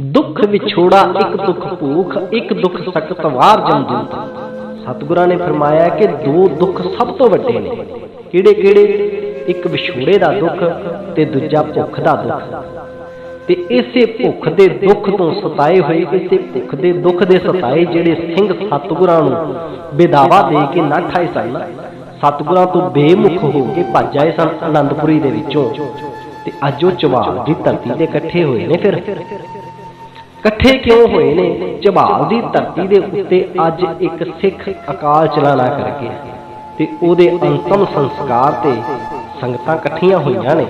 ਦੁੱਖ ਵਿਛੋੜਾ, ਇੱਕ ਦੁੱਖ ਭੂਖ, ਇੱਕ ਦੁੱਖ ਸਖਤ ਵਾਰ ਜਮਦੂਤ ਸਤਿਗੁਰਾਂ ਨੇ ਫਰਮਾਇਆ ਕਿ ਦੋ ਦੁੱਖ ਸਭ ਤੋਂ ਵੱਡੇ ਨੇ। ਕਿਹੜੇ ਕਿਹੜੇ? ਇੱਕ ਵਿਛੋੜੇ ਦਾ ਦੁੱਖ ਤੇ ਦੂਜਾ ਭੁੱਖ ਦਾ ਦੁੱਖ। ਤੇ ਇਸੇ ਭੁੱਖ ਦੇ ਦੁੱਖ ਤੋਂ ਸਤਾਏ ਹੋਏ, ਇਸੇ ਭੁੱਖ ਦੇ ਦੁੱਖ ਦੇ ਸਤਾਏ ਜਿਹੜੇ ਸਿੰਘ ਸਤਿਗੁਰਾਂ ਨੂੰ ਬੇਦਾਵਾ ਦੇ ਕੇ ਨਾ ਆਏ ਸਨ, ਸਤਿਗੁਰਾਂ ਤੋਂ ਬੇਮੁਖ ਹੋ ਕੇ ਭੱਜ ਆਏ ਸਨ ਆਨੰਦਪੁਰੀ ਦੇ ਵਿੱਚੋਂ। ਤੇ ਅੱਜ ਉਹ ਚਵਾਲ ਦੀ ਧਰਤੀ ਤੇ ਇਕੱਠੇ ਹੋਏ ਨੇ ਫਿਰ। ਇਕੱਠੇ ਕਿਉਂ ਹੋਏ ਨੇ? ਝਬਾਲ ਦੀ ਧਰਤੀ ਦੇ ਉੱਤੇ ਅੱਜ ਇੱਕ ਸਿੱਖ ਅਕਾਲ ਚਲਾਣਾ ਕਰਕੇ ਤੇ ਉਹਦੇ ਅੰਤਮ ਸੰਸਕਾਰ ਤੇ ਸੰਗਤਾਂ ਇਕੱਠੀਆਂ ਹੋਈਆਂ ਨੇ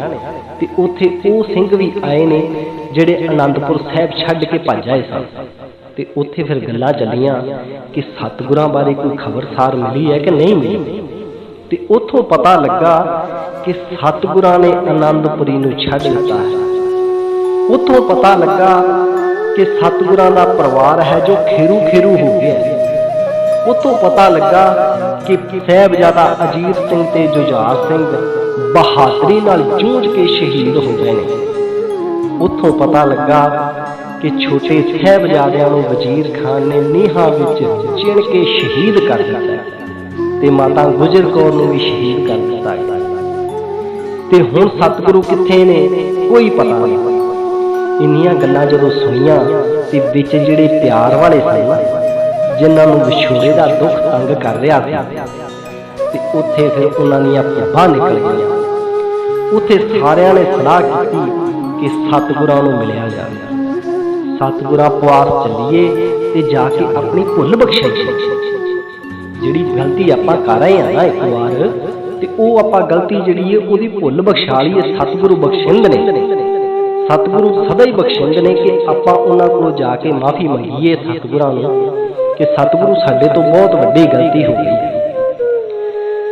ਤੇ ਉੱਥੇ ਉਹ ਸਿੰਘ ਵੀ ਆਏ ਨੇ ਜਿਹੜੇ ਆਨੰਦਪੁਰ ਸਾਹਿਬ ਛੱਡ ਕੇ ਭੱਜ ਆਏ ਸਨ। ਤੇ ਉੱਥੇ ਫਿਰ ਗੱਲਾਂ ਚੱਲੀਆਂ ਕਿ ਸਤਿਗੁਰਾਂ ਬਾਰੇ ਕੋਈ ਖਬਰਸਾਰ ਮਿਲੀ ਹੈ ਕਿ ਨਹੀਂ ਮਿਲੀ? ਤੇ ਉੱਥੋਂ ਪਤਾ ਲੱਗਾ ਕਿ ਸਤਿਗੁਰਾਂ ਨੇ ਆਨੰਦਪੁਰੀ ਨੂੰ ਛੱਡ ਦਿੱਤਾ ਹੈ। ਉੱਥੋਂ ਪਤਾ ਲੱਗਾ ਕਿ ਸਤਿਗੁਰਾਂ ਦਾ ਪਰਿਵਾਰ ਹੈ ਜੋ ਖੇਰੂ ਖੇਰੂ ਹੋ ਗਿਆ ਹੈ। ਉੱਥੋਂ ਪਤਾ ਲੱਗਾ ਕਿ ਸਾਹਿਬਜ਼ਾਦਾ ਅਜੀਤ ਸਿੰਘ ਤੇ ਜੁਝਾਰ ਸਿੰਘ ਬਹਾਦਰੀ ਨਾਲ ਜੂਝ ਕੇ ਸ਼ਹੀਦ ਹੋ ਗਏ ਨੇ। ਉੱਥੋਂ ਪਤਾ ਲੱਗਾ ਕਿ ਛੋਟੇ ਸਾਹਿਬਜ਼ਾਦਿਆਂ ਨੂੰ ਵਜ਼ੀਰ ਖਾਨ ਨੇ ਨੀਹਾਂ ਵਿੱਚ ਚਿਣ ਕੇ ਸ਼ਹੀਦ ਕਰ ਦਿੱਤਾ ਤੇ ਮਾਤਾ ਗੁਜਰ ਕੌਰ ਨੂੰ ਵੀ ਸ਼ਹੀਦ ਕਰ ਦਿੱਤਾ ਤੇ ਹੁਣ ਸਤਿਗੁਰੂ ਕਿੱਥੇ ਨੇ? ਕੋਈ ਪਤਾ ਨਹੀਂ। ਇੰਨੀਆਂ ਗੱਲਾਂ ਜਦੋਂ ਸੁਣੀਆਂ ਤੇ ਵਿੱਚ ਜਿਹੜੇ ਪਿਆਰ ਵਾਲੇ ਸਨ ਜਿਨ੍ਹਾਂ ਨੂੰ ਵਿਛੋੜੇ ਦਾ ਦੁੱਖ ਤੰਗ ਕਰ ਰਿਹਾ ਸੀ, ਤੇ ਉੱਥੇ ਫਿਰ ਉਹਨਾਂ ਦੀਆਂ ਪੱਬਾਂ ਨਿਕਲ ਗਈਆਂ। ਉੱਥੇ ਸਾਰਿਆਂ ਨੇ ਸਲਾਹ ਕੀਤੀ ਕਿ ਸਤਿਗੁਰਾਂ ਨੂੰ ਮਿਲਿਆ ਜਾਵੇ। ਸਤਿਗੁਰਾਂ ਪਾਸ ਚੱਲੀਏ ਤੇ ਜਾ ਕੇ ਆਪਣੀ ਭੁੱਲ ਬਖਸ਼ਾਈਏ ਜਿਹੜੀ ਗਲਤੀ ਆਪਾਂ ਕਰ ਰਹੇ ਹਾਂ ਨਾ ਇੱਕ ਵਾਰ, ਤੇ ਉਹ ਆਪਾਂ ਗਲਤੀ ਜਿਹੜੀ ਹੈ ਉਹਦੀ ਭੁੱਲ ਬਖਸ਼ਾ ਲਈਏ, ਸਤਿਗੁਰੂ ਬਖਸ਼ਿੰਦ ਨੇ। ਸਤਿਗੁਰੂ ਸਦਾ ਹੀ ਬਖਸ਼ਿੰਦ ਨੇ ਕਿ ਆਪਾਂ ਉਹਨਾਂ ਕੋਲ ਜਾ ਕੇ ਮਾਫੀ ਮੰਗੀਏ ਸਤਿਗੁਰਾਂ ਨੂੰ ਕਿ ਸਤਿਗੁਰੂ ਸਾਡੇ ਤੋਂ ਬਹੁਤ ਵੱਡੀ ਗਲਤੀ ਹੋ ਗਈ।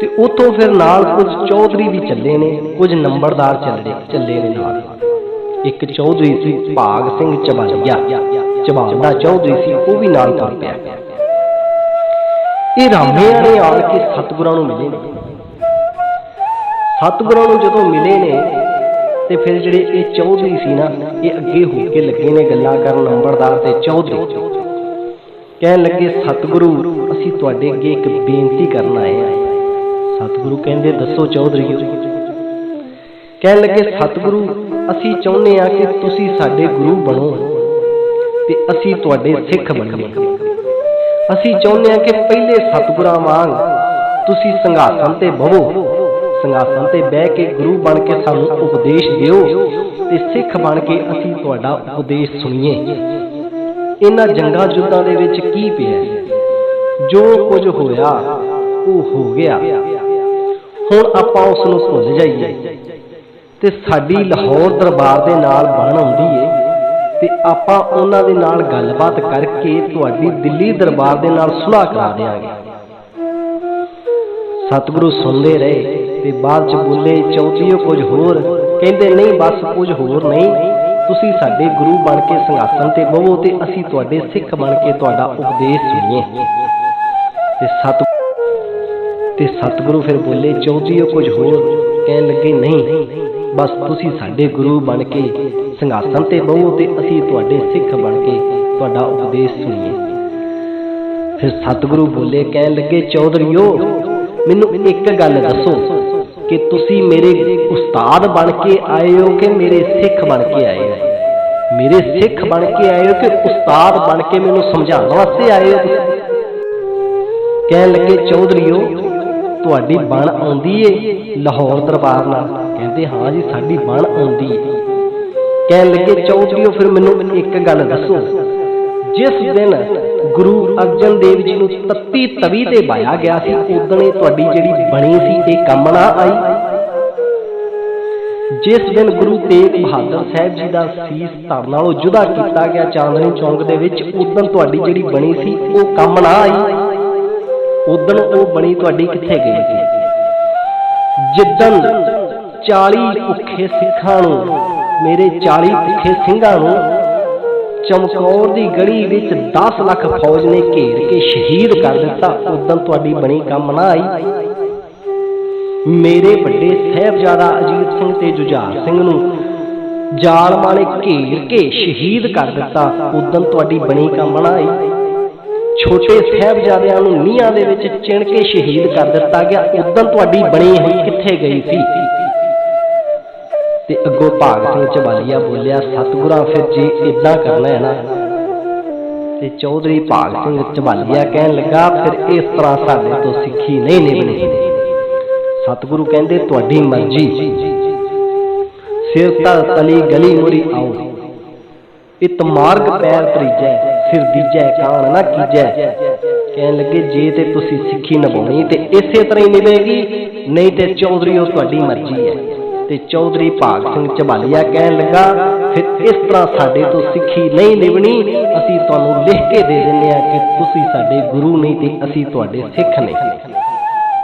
ਤੇ ਉਤੋਂ ਫਿਰ ਨਾਲ ਕੁਝ ਚੌਧਰੀ ਵੀ ਚੱਲੇ ਨੇ, ਕੁਝ ਨੰਬਰਦਾਰ ਚੱਲੇ ਚੱਲੇ ਨੇ ਨਾਲ। ਇੱਕ ਚੌਧਰੀ ਸੀ ਭਾਗ ਸਿੰਘ ਚਬਾਲੀਆ ਚਬਾਲ ਚੌਧਰੀ ਸੀ, ਉਹ ਵੀ ਨਾਲ ਤੁਰ ਪਿਆ। ਇਹ ਰਾਮੇ ਨੇ ਆਣ ਕੇ ਸਤਿਗੁਰਾਂ ਨੂੰ ਮਿਲੇ ਨੇ। ਸਤਿਗੁਰਾਂ ਨੂੰ ਜਦੋਂ ਮਿਲੇ ਨੇ ਤੇ ਫਿਰ ਜਿਹੜੇ ਇਹ ਚੌਧਰੀ ਸੀ ਨਾ, ਇਹ ਅੱਗੇ ਹੋ ਕੇ ਲੱਗੇ ਨੇ ਗੱਲਾਂ ਕਰਨ ਨੰਬਰਦਾਰ ਤੇ ਚੌਧਰੀ। ਕਹਿਣ ਲੱਗੇ, ਸਤਿਗੁਰੂ, ਅਸੀਂ ਤੁਹਾਡੇ ਅੱਗੇ ਇੱਕ ਬੇਨਤੀ ਕਰਨ ਆਏ ਹਾਂ। ਸਤਿਗੁਰੂ ਕਹਿੰਦੇ, ਦੱਸੋ ਚੌਧਰੀਓ। ਕਹਿਣ ਲੱਗੇ, ਸਤਿਗੁਰੂ, ਅਸੀਂ ਚਾਹੁੰਦੇ ਹਾਂ ਕਿ ਤੁਸੀਂ ਸਾਡੇ ਗੁਰੂ ਬਣੋ ਤੇ ਅਸੀਂ ਤੁਹਾਡੇ ਸਿੱਖ ਬਣੀਏ। ਅਸੀਂ ਚਾਹੁੰਦੇ ਹਾਂ ਕਿ ਪਹਿਲੇ ਸਤਿਗੁਰਾਂ ਵਾਂਗ ਤੁਸੀਂ ਸੰਘਾਸਨ ਤੇ ਬਵੋ ਸੰਘਾਸਨ ਤੇ ਬਹਿ ਕੇ ਗੁਰੂ ਬਣ ਕੇ ਸਾਨੂੰ ਉਪਦੇਸ਼ ਦਿਓ ਤੇ ਸਿੱਖ ਬਣ ਕੇ ਅਸੀਂ ਤੁਹਾਡਾ ਉਪਦੇਸ਼ ਸੁਣੀਏ। ਇਹਨਾਂ ਜੰਗਾਂ ਜੁੱਦਾਂ ਦੇ ਵਿੱਚ ਕੀ ਪਿਆ? ਜੋ ਕੁਝ ਹੋਇਆ, ਉਹ ਹੋ ਗਿਆ। ਹੁਣ ਆਪਾਂ ਉਸ ਨੂੰ ਭੁੱਲ ਜਾਈਏ ਤੇ ਸਾਡੀ ਲਾਹੌਰ ਦਰਬਾਰ ਦੇ ਨਾਲ ਬਣ ਆਉਂਦੀ ਏ ਤੇ ਆਪਾਂ ਉਹਨਾਂ ਦੇ ਨਾਲ ਗੱਲਬਾਤ ਕਰਕੇ ਤੁਹਾਡੀ ਦਿੱਲੀ ਦਰਬਾਰ ਦੇ ਨਾਲ ਸੁਲਾਹ ਕਰਾ ਦੇਵਾਂਗੇ ਸਤਿਗੁਰੂ ਸੁਣਦੇ ਰਹੇ। ਤੇ ਬਾਅਦ ਚ ਬੋਲੇ ਚੌਥੀਓ ਕੁਝ ਹੋਰ? ਕਹਿੰਦੇ, ਨਹੀਂ, ਬਸ ਕੁਝ ਹੋਰ ਨਹੀਂ। ਤੁਸੀਂ ਸਾਡੇ ਗੁਰੂ ਬਣ ਕੇ ਸਿੰਘਾਸਨ ਤੇ ਬਵੋ ਤੇ ਅਸੀਂ ਤੁਹਾਡੇ ਸਿੱਖ ਬਣ ਕੇ ਤੁਹਾਡਾ ਉਪਦੇਸ਼ ਸੁਣੀਏ। ਤੇ ਸਤ ਤੇ ਸਤਿਗੁਰੂ ਫਿਰ ਬੋਲੇ ਚੌਥੀਓ ਕੁਝ ਹੋਰ? ਕਹਿਣ ਲੱਗੇ, ਨਹੀਂ, ਬਸ ਤੁਸੀਂ ਸਾਡੇ ਗੁਰੂ ਬਣ ਕੇ ਸਿੰਘਾਸਨ ਤੇ ਬਵੋ ਤੇ ਅਸੀਂ ਤੁਹਾਡੇ ਸਿੱਖ ਬਣ ਕੇ ਤੁਹਾਡਾ ਉਪਦੇਸ਼ ਸੁਣੀਏ। ਫਿਰ ਸਤਿਗੁਰੂ ਬੋਲੇ, ਕਹਿਣ ਲੱਗੇ, ਚੌਧਰੀਓ, ਮੈਨੂੰ ਇੱਕ ਗੱਲ ਦੱਸੋ। ਕਿ ਤੁਸੀਂ ਮੇਰੇ ਉਸਤਾਦ ਬਣ ਕੇ ਆਏ ਹੋ ਕਿ ਮੇਰੇ ਸਿੱਖ ਬਣ ਕੇ ਆਏ ਹੋ? ਮੇਰੇ ਸਿੱਖ ਬਣ ਕੇ ਆਏ ਹੋ ਕਿ ਉਸਤਾਦ ਬਣ ਕੇ ਮੈਨੂੰ ਸਮਝਾਉਣ ਵਾਸਤੇ ਆਏ ਹੋ ਤੁਸੀਂ? ਕਹਿਣ ਲੱਗੇ, ਚੌਧਰੀਓ, ਤੁਹਾਡੀ ਬਣ ਆਉਂਦੀ ਏ ਲਾਹੌਰ ਦਰਬਾਰ ਨਾਲ। ਕਹਿੰਦੇ, ਹਾਂ ਜੀ, ਸਾਡੀ ਬਣ ਆਉਂਦੀ ਏ। ਕਹਿਣ ਲੱਗੇ, ਚੌਧਰੀਓ, ਫਿਰ ਮੈਨੂੰ ਇੱਕ ਗੱਲ ਦੱਸੋ। ਜਿਸ ਦਿਨ ਗੁਰੂ ਅਰਜਨ ਦੇਵ ਜੀ ਨੂੰ ਤੱਤੀ ਤਵੀ ਤੇ ਬਾਇਆ ਗਿਆ ਸੀ ਉਦੋਂ ਇਹ ਤੁਹਾਡੀ ਜਿਹੜੀ ਬਣੀ ਸੀ, ਇਹ ਕੰਮ ਨਾ ਆਈ। ਜਿਸ ਦਿਨ ਗੁਰੂ ਤੇਗ ਬਹਾਦਰ ਸਾਹਿਬ ਜੀ ਦਾ ਸੀਸ ਧੜ ਨਾਲੋਂ ਜੁਦਾ ਕੀਤਾ ਗਿਆ ਚਾਂਦਨੀ ਚੌਂਕ ਦੇ ਵਿੱਚ ਉਦੋਂ ਤੁਹਾਡੀ ਜਿਹੜੀ ਬਣੀ ਸੀ, ਉਹ ਕੰਮ ਨਾ ਆਈ। ਉਦੋਂ ਉਹ ਬਣੀ ਤੁਹਾਡੀ ਕਿੱਥੇ ਗਈ? ਸੀ ਜਿੱਦਣ 40 ਭੁੱਖੇ ਸਿੱਖਾਂ ਨੂੰ, ਮੇਰੇ 40 ਭੁੱਖੇ ਸਿੰਘਾਂ ਨੂੰ ਚਮਕੌਰ ਦੀ ਗੜੀ ਵਿੱਚ 10 ਲੱਖ ਫੌਜ ਨੇ ਘੇਰ ਕੇ ਸ਼ਹੀਦ ਕਰ ਦਿੱਤਾ। ਉਦੋਂ ਤੁਹਾਡੀ ਬਣੀ ਕੰਮ ਨਾ ਆਈ। ਮੇਰੇ ਵੱਡੇ ਸਾਹਿਬਜ਼ਾਦਾ ਅਜੀਤ ਸਿੰਘ ਤੇ ਜੁਝਾਰ ਸਿੰਘ ਨੂੰ ਜ਼ਾਲਮਾਂ ਨੇ ਘੇਰ ਕੇ ਸ਼ਹੀਦ ਕਰ ਦਿੱਤਾ। ਉਦੋਂ ਤੁਹਾਡੀ ਬਣੀ ਕਾਮਣਾ ਆਈ। ਛੋਟੇ ਸਾਹਿਬਜ਼ਾਦਿਆਂ ਨੂੰ ਨੀਹਾਂ ਦੇ ਵਿੱਚ ਚਿਣ ਕੇ ਸ਼ਹੀਦ ਕਰ ਦਿੱਤਾ ਗਿਆ। ਉਦੋਂ ਤੁਹਾਡੀ ਬਣੀ ਹੀ ਕਿੱਥੇ ਗਈ ਸੀ? ਤੇ ਅੱਗੋਂ ਭਾਗ ਸਿੰਘ ਝਬਾਲੀਆ ਬੋਲਿਆ, ਸਤਿਗੁਰਾਂ, ਫਿਰ ਜੇ ਇਦਾਂ ਕਰਨਾ ਹੈ ਨਾ? ਤੇ ਚੌਧਰੀ ਭਾਗ ਸਿੰਘ ਝਬਾਲੀਆ ਕਹਿਣ ਲੱਗਾ, ਫਿਰ ਇਸ ਤਰ੍ਹਾਂ ਸਾਡੇ ਤੋਂ ਸਿੱਖੀ ਨਹੀਂ ਨਿਭਣੀ। ਸਤਿਗੁਰੂ ਕਹਿੰਦੇ, ਤੁਹਾਡੀ ਮਰਜ਼ੀ। ਸਿਰ ਤਾਂ ਤਲੀ ਗਲੀ ਮੁਰੀ ਆਓ। ਇਤ ਮਾਰਗ ਪੈਰ ਤਰੀਜੈ ਸਿਰ ਦੀਜੈ ਕਾਣ ਨਾ ਕੀਜੈ। ਕਹਿਣ ਲੱਗੇ, ਜੇ ਤੇ ਤੁਸੀਂ ਸਿੱਖੀ ਨਿਭਾਉਣੀ, ਤੇ ਇਸੇ ਤਰ੍ਹਾਂ ਹੀ ਨਿਭੇਗੀ। ਨਹੀਂ ਤੇ ਉਹ ਤੁਹਾਡੀ ਮਰਜ਼ੀ ਹੈ। ਤੇ ਚੌਧਰੀ ਭਾਗ ਸਿੰਘ ਝਬਾਲੀਆ ਕਹਿਣ ਲੱਗਾ, ਫਿਰ ਇਸ ਤਰ੍ਹਾਂ ਸਾਡੇ ਤੋਂ ਸਿੱਖੀ ਨਹੀਂ ਲਿਵਣੀ, ਅਸੀਂ ਤੁਹਾਨੂੰ ਲਿਖ ਕੇ ਦੇ ਦਿੰਦੇ ਹਾਂ ਕਿ ਤੁਸੀਂ ਸਾਡੇ ਗੁਰੂ ਨਹੀਂ ਤੇ ਅਸੀਂ ਤੁਹਾਡੇ ਸਿੱਖ ਨੇ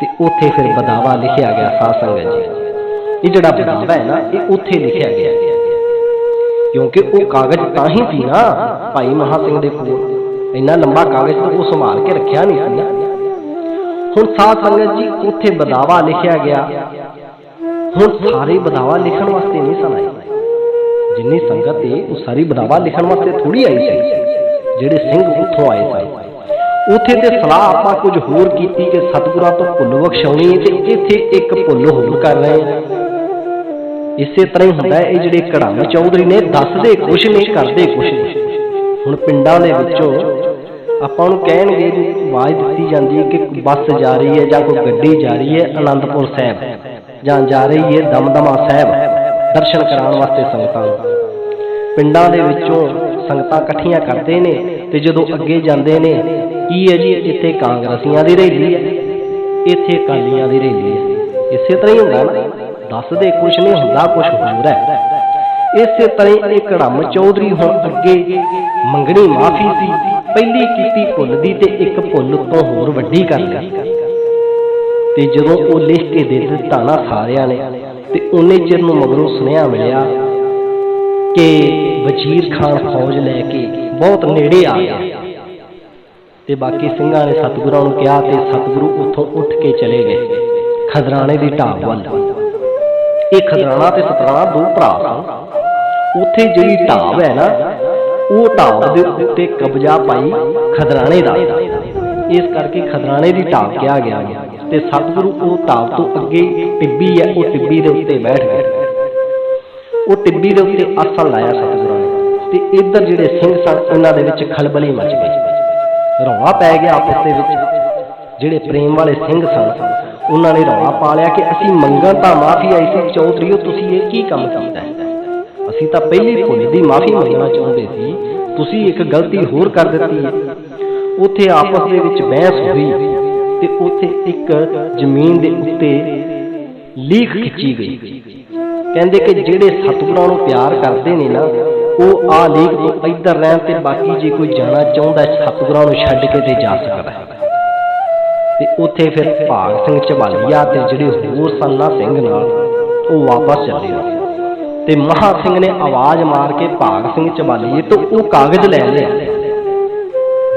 ਤੇ ਉੱਥੇ ਫਿਰ ਬਦਾਵਾ ਲਿਖਿਆ ਗਿਆ ਸਾਧ ਸੰਗਤ ਜੀ। ਇਹ ਜਿਹੜਾ ਬਦਾਵਾ ਹੈ ਨਾ, ਇਹ ਉੱਥੇ ਲਿਖਿਆ ਗਿਆ। ਕਿਉਂਕਿ ਉਹ ਕਾਗਜ਼ ਤਾਂ ਹੀ ਸੀ ਨਾ ਭਾਈ ਮਹਾ ਸਿੰਘ ਦੇ ਕੋਲ। ਇੰਨਾ ਲੰਬਾ ਕਾਗਜ਼ ਤਾਂ ਉਹ ਸੰਭਾਲ ਕੇ ਰੱਖਿਆ ਨਹੀਂ ਸੀ ਨਾ। ਹੁਣ ਸਾਧ ਸੰਗਤ ਜੀ, ਉੱਥੇ ਬਦਾਵਾ ਲਿਖਿਆ ਗਿਆ। ਹੁਣ ਸਾਰੇ ਬਦਾਵਾ ਲਿਖਣ ਵਾਸਤੇ ਨਹੀਂ ਸਨ ਆਏ। ਜਿੰਨੀ ਸੰਗਤ ਏ, ਉਹ ਸਾਰੀ ਬਦਾਵਾ ਲਿਖਣ ਵਾਸਤੇ ਥੋੜੀ ਆਈ ਸੀ, ਜਿਹੜੇ ਸਿੰਘ ਉੱਥੋਂ ਆਏ ਸਨ। ਉੱਥੇ ਤੇ ਸਲਾਹ ਆਪਾਂ ਕੁਝ ਹੋਰ ਕੀਤੀ ਕਿ ਸਤਿਗੁਰਾਂ ਤੋਂ ਭੁੱਲ ਬਖਸ਼ਾਉਣੀ ਤੇ ਇੱਥੇ ਇੱਕ ਭੁੱਲ ਹੋਰ ਕਰ ਰਹੇ ਹਾਂ ਇਸੇ ਤਰ੍ਹਾਂ ਹੀ ਹੁੰਦਾ ਇਹ ਜਿਹੜੇ ਕੜਾਮ ਚੌਧਰੀ ਨੇ, ਦੱਸਦੇ ਕੁਛ ਨਹੀਂ, ਕਰਦੇ ਕੁਛ ਨਹੀਂ। ਹੁਣ ਪਿੰਡਾਂ ਦੇ ਵਿੱਚੋਂ ਆਪਾਂ ਨੂੰ ਕਹਿਣਗੇ ਆਵਾਜ਼ ਦਿੱਤੀ ਜਾਂਦੀ ਹੈ ਕਿ ਬੱਸ ਜਾ ਰਹੀ ਹੈ ਜਾਂ ਕੋਈ ਗੱਡੀ ਜਾ ਰਹੀ ਹੈ ਅਨੰਦਪੁਰ ਸਾਹਿਬ। ਜਾਂ ਜਾ ਰਹੀ ਹੈ ਦਮਦਮਾ ਸਾਹਿਬ ਦਰਸ਼ਨ ਕਰਾਉਣ ਵਾਸਤੇ ਸੰਗਤਾਂ। ਨੂੰ ਪਿੰਡਾਂ ਦੇ ਵਿੱਚੋਂ ਸੰਗਤਾਂ ਇਕੱਠੀਆਂ ਕਰਦੇ ਨੇ ਤੇ ਜਦੋਂ ਅੱਗੇ ਜਾਂਦੇ ਨੇ, ਕੀ ਹੈ ਜੀ, ਇੱਥੇ ਕਾਂਗਰਸੀਆਂ ਦੀ ਰੈਲੀ ਹੈ ਇੱਥੇ ਅਕਾਲੀਆਂ ਦੀ ਰੈਲੀ ਹੈ ਇਸੇ ਤਰ੍ਹਾਂ ਹੀ ਹੁੰਦਾ ਨਾ, ਦੱਸਦੇ ਕੁਛ ਨਹੀਂ ਹੁੰਦਾ ਕੁਛ ਹੋਰ ਹੈ ਇਸੇ ਤਰ੍ਹਾਂ ਹੀ ਇਹ ਕੜਮ ਚੌਧਰੀ ਹੁਣ ਅੱਗੇ ਮੰਗਣੀ ਮਾਫੀ ਸੀ ਪਹਿਲੀ ਕੀਤੀ ਭੁੱਲ ਦੀ ਤੇ ਇੱਕ ਭੁੱਲ ਤੋਂ ਹੋਰ ਵੱਡੀ ਕਰ ਲਈ। ਤੇ ਜਦੋਂ ਉਹ ਲਿਖ ਕੇ ਦੇ ਦਿੱਤਾ ਨਾ ਸਾਰਿਆਂ ਨੇ, ਤੇ ਉਹਨੇ ਚਿਰ ਨੂੰ ਮਗਰੋਂ ਸੁਨੇਹਾ ਮਿਲਿਆ ਕਿ ਵਜ਼ੀਰ ਖਾਨ ਫੌਜ ਲੈ ਕੇ ਬਹੁਤ ਨੇੜੇ ਆ ਗਿਆ। ਤੇ ਬਾਕੀ ਸਿੰਘਾਂ ਨੇ ਸਤਿਗੁਰਾਂ ਨੂੰ ਕਿਹਾ ਤੇ ਸਤਿਗੁਰੂ ਉੱਥੋਂ ਉੱਠ ਕੇ ਚਲੇ ਗਏ ਖਦਰਾਣੇ ਦੀ ਢਾਬ ਵੱਲ। ਇਹ ਖਦਰਾਣਾ ਤੇ ਸਤਰਾਣਾ ਦੋ ਭਰਾ ਸਨ। ਉੱਥੇ ਜਿਹੜੀ ਢਾਬ ਹੈ ਨਾ, ਉਹ ਢਾਬ ਦੇ ਉੱਤੇ ਕਬਜ਼ਾ ਪਾਈ ਖਦਰਾਣੇ ਦਾ। ਇਸ ਕਰਕੇ ਖਦਰਾਣੇ ਦੀ ਢਾਬ ਕਿਹਾ ਗਿਆ। ਤੇ ਸਤਿਗੁਰੂ ਉਹ ਢਾਬ ਤੋਂ ਅੱਗੇ ਟਿੱਬੀ ਹੈ, ਉਹ ਟਿੱਬੀ ਦੇ ਉੱਤੇ ਬੈਠ ਗਏ ਉਹ ਟਿੱਬੀ ਦੇ ਉੱਤੇ ਆਸਣ ਲਾਇਆ ਸਤਿਗੁਰਾਂ ਨੇ ਤੇ ਇੱਧਰ ਜਿਹੜੇ ਸਿੰਘ ਸਨ, ਉਹਨਾਂ ਦੇ ਵਿੱਚ ਖਲਬਲੀ ਮਚ ਗਈ। ਰੌਲਾ ਪੈ ਗਿਆ ਆਪਸ ਦੇ ਵਿੱਚ। ਜਿਹੜੇ ਪ੍ਰੇਮ ਵਾਲੇ ਸਿੰਘ ਸਨ, ਉਹਨਾਂ ਨੇ ਰੌਲਾ ਪਾ ਲਿਆ ਕਿ ਅਸੀਂ ਮੰਗਾਂ ਤਾਂ ਮਾਫੀ ਆਈ ਸੀ, ਚੌਧਰੀਓ, ਤੁਸੀਂ ਇਹ ਕੀ ਕੰਮ ਕੀਤਾ? ਹੈ ਅਸੀਂ ਤਾਂ ਪਹਿਲੇ ਭੁੱਲ ਦੀ ਮਾਫੀ ਮੰਗਣਾ ਚਾਹੁੰਦੇ ਸੀ। ਤੁਸੀਂ ਇੱਕ ਗਲਤੀ ਹੋਰ ਕਰ ਦਿੱਤੀ। ਹੈ ਉੱਥੇ ਆਪਸ ਦੇ ਵਿੱਚ ਬਹਿਸ ਹੋਈ। ਤੇ ਉੱਥੇ ਇੱਕ ਜ਼ਮੀਨ ਦੇ ਉੱਤੇ ਲੀਖ ਖਿੱਚੀ ਗਈ। ਕਹਿੰਦੇ ਕਿ ਜਿਹੜੇ ਸਤਿਗੁਰਾਂ ਨੂੰ ਪਿਆਰ ਕਰਦੇ ਨੇ ਨਾ, ਉਹ ਆ ਲੀਕ ਤੋਂ ਇੱਧਰ ਰਹਿਣ ਤੇ ਬਾਕੀ ਜੇ ਕੋਈ ਜਾਣਾ ਚਾਹੁੰਦਾ ਸਤਿਗੁਰਾਂ ਨੂੰ ਛੱਡ ਕੇ ਤੇ ਜਾ ਸਕਦਾ ਤੇ ਉੱਥੇ ਫਿਰ ਭਾਗ ਸਿੰਘ ਝਬਾਲੀਆ ਤੇ ਜਿਹੜੇ ਹੋਰ ਸੰਨਾ ਸਿੰਘ ਨਾਲ ਉਹ ਵਾਪਸ ਚੱਲੇ। ਨੇ ਤੇ ਮਹਾ ਸਿੰਘ ਨੇ ਆਵਾਜ਼ ਮਾਰ ਕੇ ਭਾਗ ਸਿੰਘ ਝਬਾਲੀਏ ਤੋਂ ਉਹ ਕਾਗਜ਼ ਲੈ ਲਿਆ।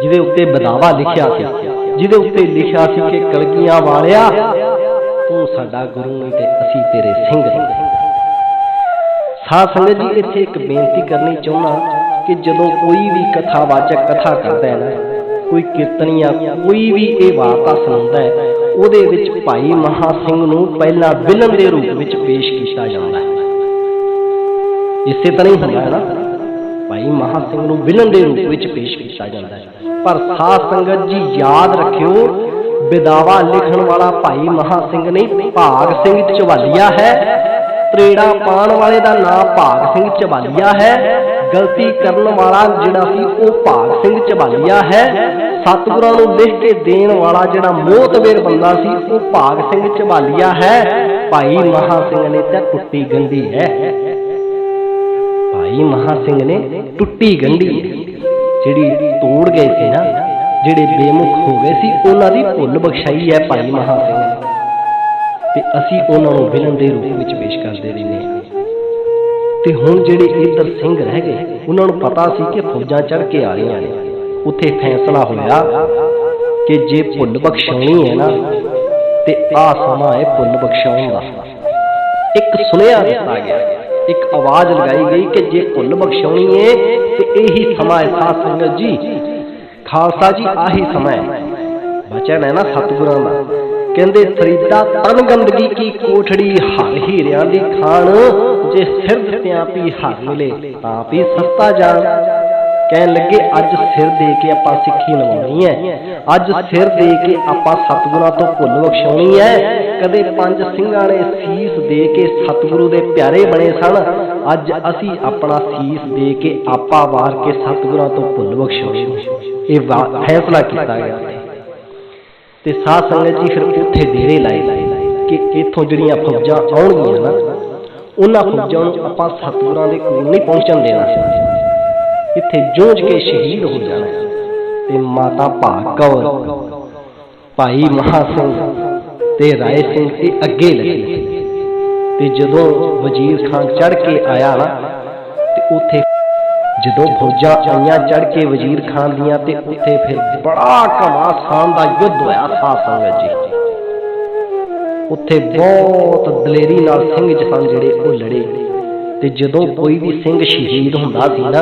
ਜਿਹਦੇ ਉੱਤੇ ਬਦਾਵਾ ਲਿਖਿਆ ਸੀ, ਜਿਹਦੇ ਉੱਤੇ ਲਿਖਿਆ ਸੀ ਕਿ ਕਲਗੀਆਂ ਵਾਲਿਆ, ਤੂੰ ਸਾਡਾ ਗੁਰੂ ਨਹੀਂ ਤੇ ਅਸੀਂ ਤੇਰੇ ਸਿੰਘ ਨਹੀਂ ਸਾਧ ਸੰਗਤ ਜੀ, ਇੱਥੇ ਇੱਕ ਬੇਨਤੀ ਕਰਨੀ ਚਾਹੁੰਦਾ ਕਿ ਜਦੋਂ ਕੋਈ ਵੀ ਕਥਾਵਾਚਕ ਕਥਾ ਕਰਦਾ ਹੈ ਨਾ, ਕੋਈ ਕੀਰਤਨੀਆ, ਕੋਈ ਵੀ ਇਹ ਵਾਰਤਾ ਸੁਣਾਉਂਦਾ ਹੈ, ਉਹਦੇ ਵਿੱਚ ਭਾਈ ਮਹਾ ਸਿੰਘ ਨੂੰ ਪਹਿਲਾਂ ਵਿਲਨ ਦੇ ਰੂਪ ਵਿੱਚ ਪੇਸ਼ ਕੀਤਾ ਜਾਂਦਾ ਹੈ। ਇਸੇ ਤਰ੍ਹਾਂ ਹੀ ਹੁੰਦਾ ਹੈ ਨਾ ਭਾਈ ਮਹਾ ਸਿੰਘ ਨੂੰ ਵਿਲਨ ਦੇ ਰੂਪ ਵਿੱਚ ਪੇਸ਼ ਕੀਤਾ ਜਾਂਦਾ ਹੈ। ਪਰ ਸਾਧ ਸੰਗਤ ਜੀ, ਯਾਦ ਰੱਖਿਓ, ਵਿਦਾਵਾ ਲਿਖਣ ਵਾਲਾ ਭਾਈ ਮਹਾ ਸਿੰਘ ਨਹੀਂ, ਭਾਗ ਸਿੰਘ ਝਵਾਲੀਆ ਹੈ। ਤਰੇੜਾ ਪਾਣ ਵਾਲੇ ਦਾ ਨਾਮ ਭਾਗ ਸਿੰਘ ਝਬਾਲੀਆ ਹੈ। ਗਲਤੀ ਕਰਨ ਵਾਲਾ ਜਿਹੜਾ ਸੀ, ਉਹ ਭਾਗ ਸਿੰਘ ਝਬਾਲੀਆ ਹੈ। ਸਤਿਗੁਰਾਂ ਨੂੰ ਲਿਖ ਕੇ ਦੇਣ ਵਾਲਾ ਜਿਹੜਾ ਮੋਹਤਵੇਰ ਬੰਦਾ ਸੀ, ਉਹ ਭਾਗ ਸਿੰਘ ਝਬਾਲੀਆ ਹੈ। ਭਾਈ ਮਹਾ ਸਿੰਘ ਨੇ ਤਾਂ ਟੁੱਟੀ ਗੰਦੀ ਹੈ। ਭਾਈ ਮਹਾ ਸਿੰਘ ਨੇ ਟੁੱਟੀ ਗੰਢੀ ਜਿਹੜੀ ਤੋੜ ਗਏ ਸੀ ਨਾ, ਜਿਹੜੇ ਬੇਮੁਖ ਹੋ ਗਏ ਸੀ, ਉਹਨਾਂ ਦੀ ਭੁੱਲ ਬਖਸ਼ਾਈ ਹੈ ਭਾਈ ਮਹਾ ਸਿੰਘ। ਨੇ ਤੇ ਅਸੀਂ ਉਹਨਾਂ ਨੂੰ ਵਿਲਨ ਦੇ ਰੂਪ ਵਿੱਚ ਪੇਸ਼ ਕਰਦੇ ਰਹਿੰਦੇ ਹਾਂ। ਤੇ ਹੁਣ ਜਿਹੜੇ ਇੱਧਰ ਸਿੰਘ ਰਹਿ ਗਏ, ਉਹਨਾਂ ਨੂੰ ਪਤਾ ਸੀ ਕਿ ਫੌਜਾਂ ਚੜ ਕੇ ਆ ਰਹੀਆਂ ਨੇ। ਉੱਥੇ ਫੈਸਲਾ ਹੋਇਆ ਕਿ ਜੇ ਭੁੱਲ ਬਖਸ਼ਾਉਣੀ ਹੈ ਨਾ, ਤੇ ਆ ਸਮਾਂ ਹੈ ਭੁੱਲ ਬਖਸ਼ਾਉਣ ਦਾ। ਇੱਕ ਸੁਨੇਹਾ ਦਿੱਤਾ ਗਿਆ। ਇੱਕ ਆਵਾਜ਼ ਲਗਾਈ ਗਈ ਕਿ ਜੇ ਭੁੱਲ ਬਖਸ਼ਾਉਣੀ ਏ, ਤੇ ਇਹੀ ਸਮਾਂ ਹੈ ਸਾਧ ਸੰਗਤ ਜੀ। ਖਾਲਸਾ ਜੀ, ਆਹੀ ਸਮਾਂ ਹੈ। ਬਚਨ ਹੈ ਨਾ ਸਤਿਗੁਰਾਂ ਦਾ। ਕਹਿੰਦੇ, ਫਰੀਦਾ ਤਨ ਗੰਦਗੀ ਕੀ ਕੋਠੜੀ ਹਰ ਹੀਰਿਆਂ ਦੀ ਖਾਣ। ਜੇ ਸਿਰ ਦਿੱਤਿਆਂ ਪੀ ਹਰ ਮਿਲੇ, ਤਾਂ ਵੀ ਸਸਤਾ ਜਾਣ। ਕਹਿਣ ਲੱਗੇ, ਅੱਜ ਸਿਰ ਦੇ ਕੇ ਆਪਾਂ ਸਿੱਖੀ ਲਵਾਉਣੀ ਹੈ। ਅੱਜ ਸਿਰ ਦੇ ਕੇ ਆਪਾਂ ਸਤਿਗੁਰਾਂ ਤੋਂ ਭੁੱਲ ਬਖਸ਼ਾਉਣੀ ਹੈ। ਕਦੇ ਪੰਜ ਸਿੰਘਾਂ ਨੇ ਸੀਸ ਦੇ ਕੇ ਸਤਿਗੁਰੂ ਦੇ ਪਿਆਰੇ ਬਣੇ ਸਨ। ਅੱਜ ਅਸੀਂ ਆਪਣਾ ਸੀਸ ਦੇ ਕੇ ਆਪਾ ਵਾਰ ਕੇ ਸਤਿਗੁਰਾਂ ਤੋਂ ਭੁੱਲ ਬਖਸ਼ਾਉਣੀ ਇਹ ਫੈਸਲਾ ਕੀਤਾ ਗਿਆ। ਤੇ ਸਾਧ ਸੰਗਤ ਜੀ ਫਿਰ ਉੱਥੇ ਡੇਰੇ ਲਾਏ ਕਿ ਇੱਥੋਂ ਜਿਹੜੀਆਂ ਫੌਜਾਂ ਆਉਣਗੀਆਂ ਨਾ, ਉਹਨਾਂ ਫੌਜਾਂ ਨੂੰ ਆਪਾਂ ਸਤਿਗੁਰਾਂ ਦੇ ਕੋਲ ਨਹੀਂ ਪਹੁੰਚਣ ਦੇਣਾ। ਇੱਥੇ ਜੂਝ ਕੇ ਸ਼ਹੀਦ ਹੋ ਜਾਣਾ। ਤੇ ਮਾਤਾ ਭਾਗ ਕੌਰ ਭਾਈ ਮਹਾ ਸਿੰਘ ਤੇ ਰਾਏ ਸਿੰਘ ਤੇ ਅੱਗੇ ਲੱਗੇ। ਤੇ ਜਦੋਂ ਵਜ਼ੀਰ ਖਾਨ ਚੜ ਕੇ ਆਇਆ ਨਾ, ਤੇ ਉੱਥੇ ਜਦੋਂ ਫੌਜਾਂ ਆਈਆਂ ਚੜ ਕੇ ਵਜ਼ੀਰ ਖਾਨ ਦੀਆਂ, ਤੇ ਉੱਥੇ ਫਿਰ ਬੜਾ ਘਮਾਸਾਨ ਦਾ ਯੁੱਧ ਹੋਇਆ ਸਾਧ ਸੰਗਤ ਉੱਥੇ ਬਹੁਤ ਦਲੇਰੀ ਨਾਲ ਸਿੰਘ ਜਹਾਨ ਜਿਹੜੇ ਉਹ ਲੜੇ। ਤੇ ਜਦੋਂ ਕੋਈ ਵੀ ਸਿੰਘ ਸ਼ਹੀਦ ਹੁੰਦਾ ਸੀ ਨਾ,